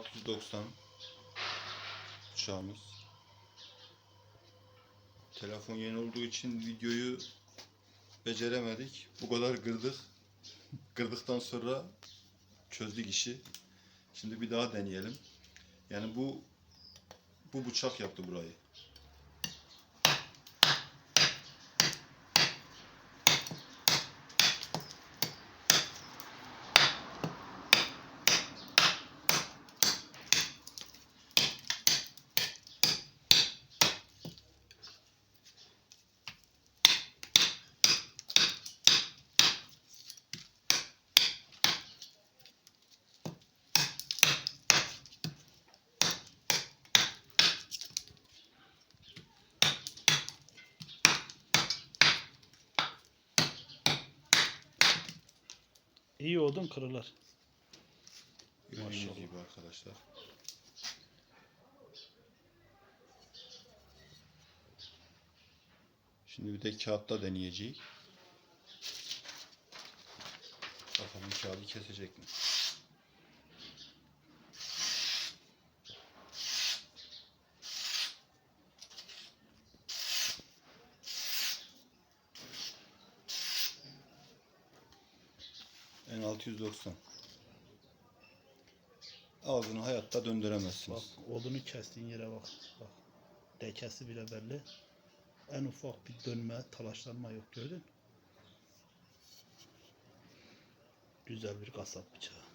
N690 bıçağımız. Telefon yeni olduğu için videoyu beceremedik. Bu kadar kırdık. Kırdıktan sonra çözdük işi. Şimdi bir daha deneyelim. Yani bu bu bıçak yaptı burayı. İyi odun kırılır. Gördüğünüz Maşallah. gibi arkadaşlar. Şimdi bir de kağıtta deneyeceğiz. Bakalım kağıdı kesecek mi? En 690. Ağzını hayatta döndüremezsiniz. Bak odunu kestiğin yere bak. Bak. Dekesi bile belli. En ufak bir dönme, talaşlanma yok gördün. Güzel bir kasap bıçağı.